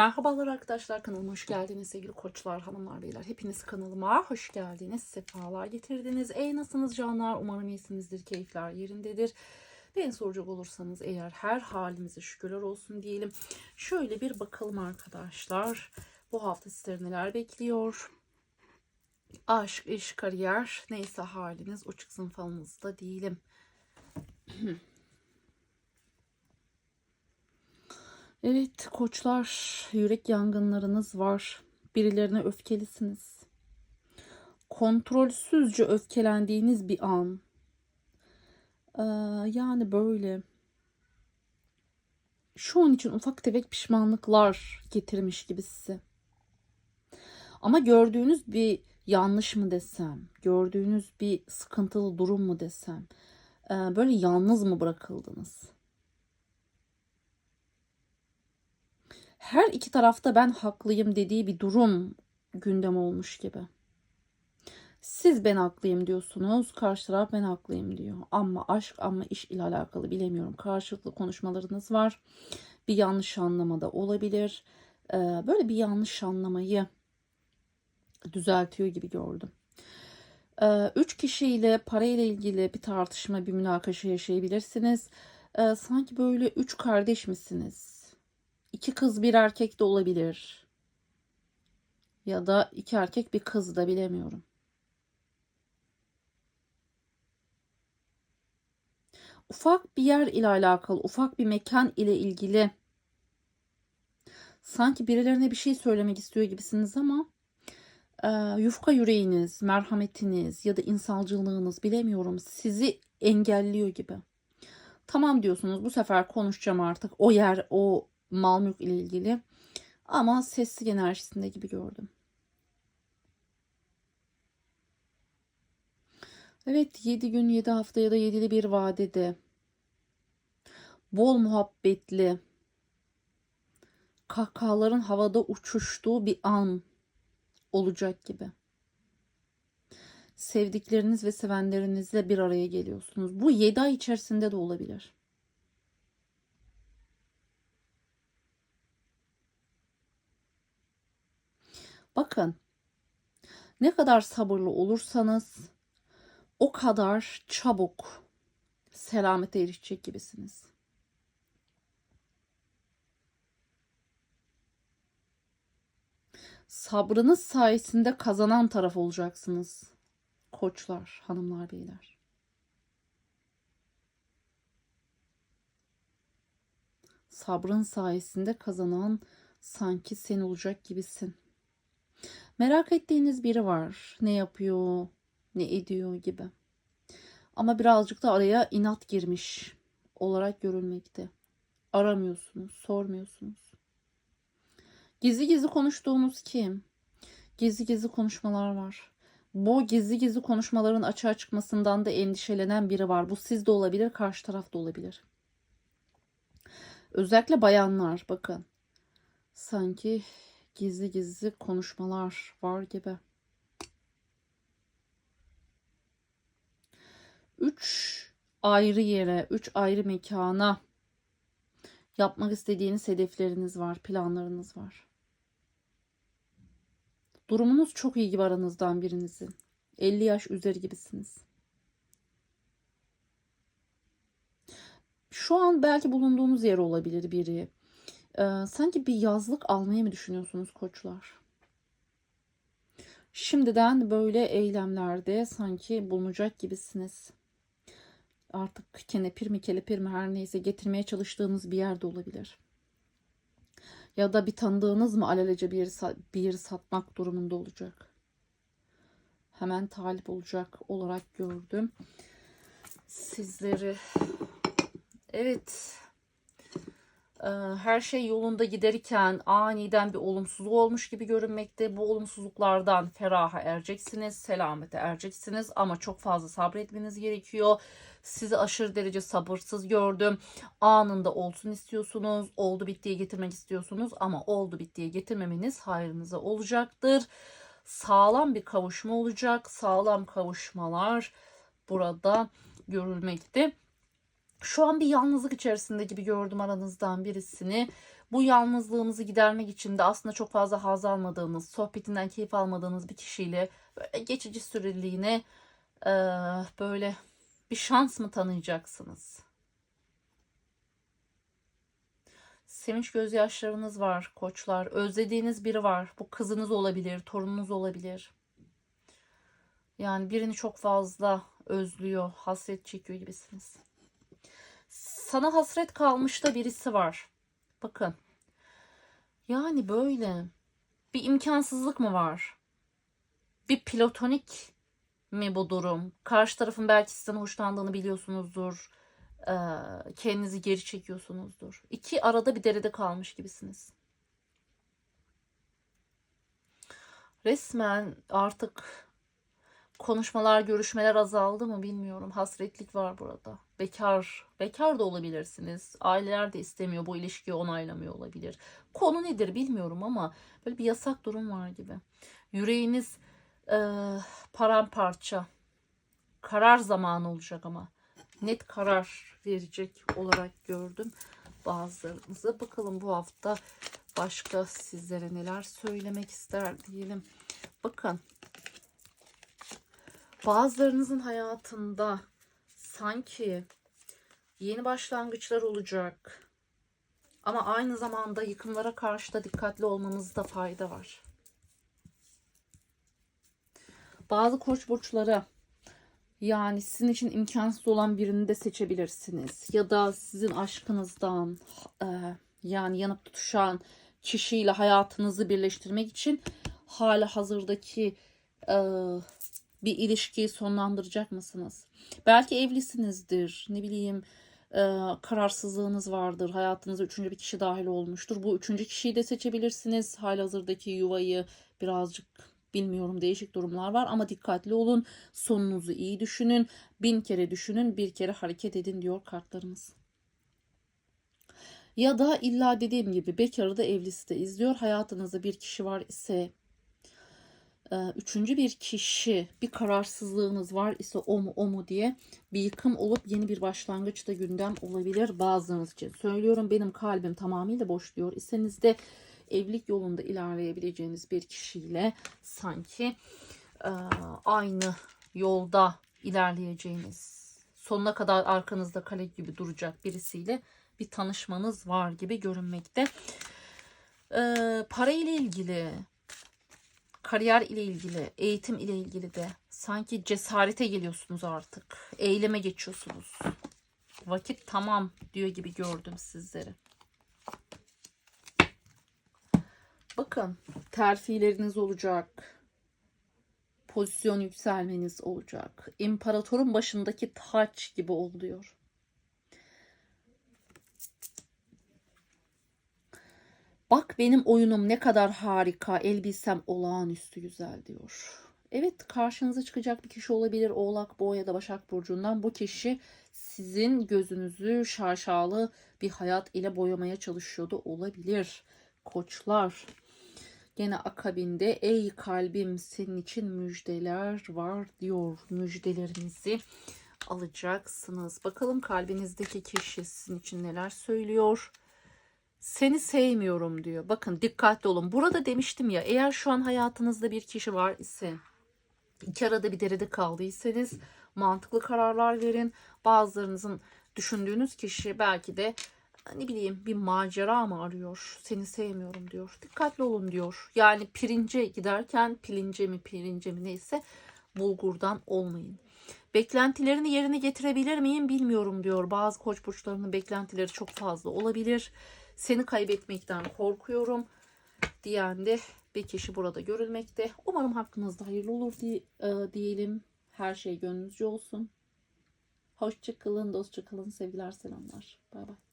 Merhabalar arkadaşlar kanalıma hoş geldiniz sevgili koçlar, hanımlar, beyler. Hepiniz kanalıma hoş geldiniz, sefalar getirdiniz. Ey nasılsınız canlar? Umarım iyisinizdir, keyifler yerindedir. Beni soracak olursanız eğer her halimize şükürler olsun diyelim. Şöyle bir bakalım arkadaşlar. Bu hafta sizleri neler bekliyor? Aşk, iş, kariyer neyse haliniz o çıksın falınızda diyelim. Evet koçlar yürek yangınlarınız var. Birilerine öfkelisiniz. Kontrolsüzce öfkelendiğiniz bir an. Ee, yani böyle. Şu an için ufak tefek pişmanlıklar getirmiş gibi size. Ama gördüğünüz bir yanlış mı desem, gördüğünüz bir sıkıntılı durum mu desem, ee, böyle yalnız mı bırakıldınız? Her iki tarafta ben haklıyım dediği bir durum gündem olmuş gibi. Siz ben haklıyım diyorsunuz, karşı taraf ben haklıyım diyor. Ama aşk ama iş ile alakalı bilemiyorum. Karşılıklı konuşmalarınız var. Bir yanlış anlamada olabilir. Ee, böyle bir yanlış anlamayı düzeltiyor gibi gördüm. Ee, üç kişiyle parayla ilgili bir tartışma, bir münakaşa yaşayabilirsiniz. Ee, sanki böyle üç kardeş misiniz? İki kız bir erkek de olabilir. Ya da iki erkek bir kız da bilemiyorum. Ufak bir yer ile alakalı, ufak bir mekan ile ilgili sanki birilerine bir şey söylemek istiyor gibisiniz ama e, yufka yüreğiniz, merhametiniz ya da insancılığınız bilemiyorum sizi engelliyor gibi. Tamam diyorsunuz bu sefer konuşacağım artık o yer, o mal mülk ile ilgili. Ama sesli enerjisinde gibi gördüm. Evet 7 gün 7 hafta ya da 7'li bir vadede bol muhabbetli kahkahaların havada uçuştuğu bir an olacak gibi. Sevdikleriniz ve sevenlerinizle bir araya geliyorsunuz. Bu 7 ay içerisinde de olabilir. Bakın ne kadar sabırlı olursanız o kadar çabuk selamete erişecek gibisiniz. Sabrınız sayesinde kazanan taraf olacaksınız. Koçlar, hanımlar, beyler. Sabrın sayesinde kazanan sanki sen olacak gibisin. Merak ettiğiniz biri var. Ne yapıyor, ne ediyor gibi. Ama birazcık da araya inat girmiş olarak görülmekte. Aramıyorsunuz, sormuyorsunuz. Gizli gizli konuştuğunuz kim? Gizli gizli konuşmalar var. Bu gizli gizli konuşmaların açığa çıkmasından da endişelenen biri var. Bu siz de olabilir, karşı taraf da olabilir. Özellikle bayanlar bakın. Sanki gizli gizli konuşmalar var gibi. Üç ayrı yere, üç ayrı mekana yapmak istediğiniz hedefleriniz var, planlarınız var. Durumunuz çok iyi gibi aranızdan birinizin. 50 yaş üzeri gibisiniz. Şu an belki bulunduğunuz yer olabilir biri ee, sanki bir yazlık almayı mı düşünüyorsunuz koçlar? Şimdiden böyle eylemlerde sanki bulunacak gibisiniz. Artık kenepir mi kelepir mi her neyse getirmeye çalıştığınız bir yerde olabilir. Ya da bir tanıdığınız mı alelece bir yeri, bir yeri satmak durumunda olacak. Hemen talip olacak olarak gördüm. Sizleri. Evet her şey yolunda giderken aniden bir olumsuzluk olmuş gibi görünmekte. Bu olumsuzluklardan feraha ereceksiniz, selamete ereceksiniz ama çok fazla sabretmeniz gerekiyor. Sizi aşırı derece sabırsız gördüm. Anında olsun istiyorsunuz, oldu bittiye getirmek istiyorsunuz ama oldu bittiye getirmemeniz hayrınıza olacaktır. Sağlam bir kavuşma olacak. Sağlam kavuşmalar burada görülmekte şu an bir yalnızlık içerisinde gibi gördüm aranızdan birisini. Bu yalnızlığınızı gidermek için de aslında çok fazla haz almadığınız, sohbetinden keyif almadığınız bir kişiyle böyle geçici süreliğine eee, böyle bir şans mı tanıyacaksınız? Sevinç gözyaşlarınız var koçlar. Özlediğiniz biri var. Bu kızınız olabilir, torununuz olabilir. Yani birini çok fazla özlüyor, hasret çekiyor gibisiniz. Sana hasret kalmış da birisi var. Bakın. Yani böyle bir imkansızlık mı var? Bir platonik mi bu durum? Karşı tarafın belki sizden hoşlandığını biliyorsunuzdur. Ee, kendinizi geri çekiyorsunuzdur. İki arada bir derede kalmış gibisiniz. Resmen artık konuşmalar, görüşmeler azaldı mı bilmiyorum. Hasretlik var burada. Bekar, bekar da olabilirsiniz. Aileler de istemiyor, bu ilişkiyi onaylamıyor olabilir. Konu nedir bilmiyorum ama böyle bir yasak durum var gibi. Yüreğiniz eee paramparça. Karar zamanı olacak ama. Net karar verecek olarak gördüm bazılarınızı. Bakalım bu hafta başka sizlere neler söylemek ister diyelim. Bakın bazılarınızın hayatında sanki yeni başlangıçlar olacak. Ama aynı zamanda yıkımlara karşı da dikkatli olmanızda fayda var. Bazı koç burçları yani sizin için imkansız olan birini de seçebilirsiniz. Ya da sizin aşkınızdan e, yani yanıp tutuşan kişiyle hayatınızı birleştirmek için hala hazırdaki e, bir ilişkiyi sonlandıracak mısınız? Belki evlisinizdir. Ne bileyim e, kararsızlığınız vardır. Hayatınıza üçüncü bir kişi dahil olmuştur. Bu üçüncü kişiyi de seçebilirsiniz. Halihazırdaki yuvayı birazcık bilmiyorum değişik durumlar var ama dikkatli olun. Sonunuzu iyi düşünün. Bin kere düşünün, bir kere hareket edin diyor kartlarımız. Ya da illa dediğim gibi bekarı da evlisi de izliyor. Hayatınızda bir kişi var ise üçüncü bir kişi bir kararsızlığınız var ise o mu o mu diye bir yıkım olup yeni bir başlangıç da gündem olabilir bazılarınız için. Söylüyorum benim kalbim tamamıyla boş diyor. İseniz de evlilik yolunda ilerleyebileceğiniz bir kişiyle sanki e, aynı yolda ilerleyeceğiniz sonuna kadar arkanızda kale gibi duracak birisiyle bir tanışmanız var gibi görünmekte. E, para ile ilgili kariyer ile ilgili, eğitim ile ilgili de sanki cesarete geliyorsunuz artık. Eyleme geçiyorsunuz. Vakit tamam diyor gibi gördüm sizleri. Bakın terfileriniz olacak. Pozisyon yükselmeniz olacak. İmparatorun başındaki taç gibi oluyor. Bak benim oyunum ne kadar harika, elbisem olağanüstü güzel diyor. Evet karşınıza çıkacak bir kişi olabilir. Oğlak, Boğa ya da Başak Burcu'ndan bu kişi sizin gözünüzü şaşalı bir hayat ile boyamaya çalışıyordu olabilir. Koçlar. Gene akabinde ey kalbim senin için müjdeler var diyor. Müjdelerinizi alacaksınız. Bakalım kalbinizdeki kişi sizin için neler söylüyor. Seni sevmiyorum diyor. Bakın dikkatli olun. Burada demiştim ya eğer şu an hayatınızda bir kişi var ise iki arada bir derede kaldıysanız mantıklı kararlar verin. Bazılarınızın düşündüğünüz kişi belki de ne bileyim bir macera mı arıyor? Seni sevmiyorum diyor. Dikkatli olun diyor. Yani pirince giderken pilince mi pirince mi neyse bulgurdan olmayın. Beklentilerini yerine getirebilir miyim bilmiyorum diyor. Bazı koç burçlarının beklentileri çok fazla olabilir. Seni kaybetmekten korkuyorum diyen de bir kişi burada görülmekte. Umarım hakkınızda hayırlı olur diye, e, diyelim. Her şey gönlünüzce olsun. Hoşçakalın, dostça kalın, sevgiler, selamlar. Bay bay.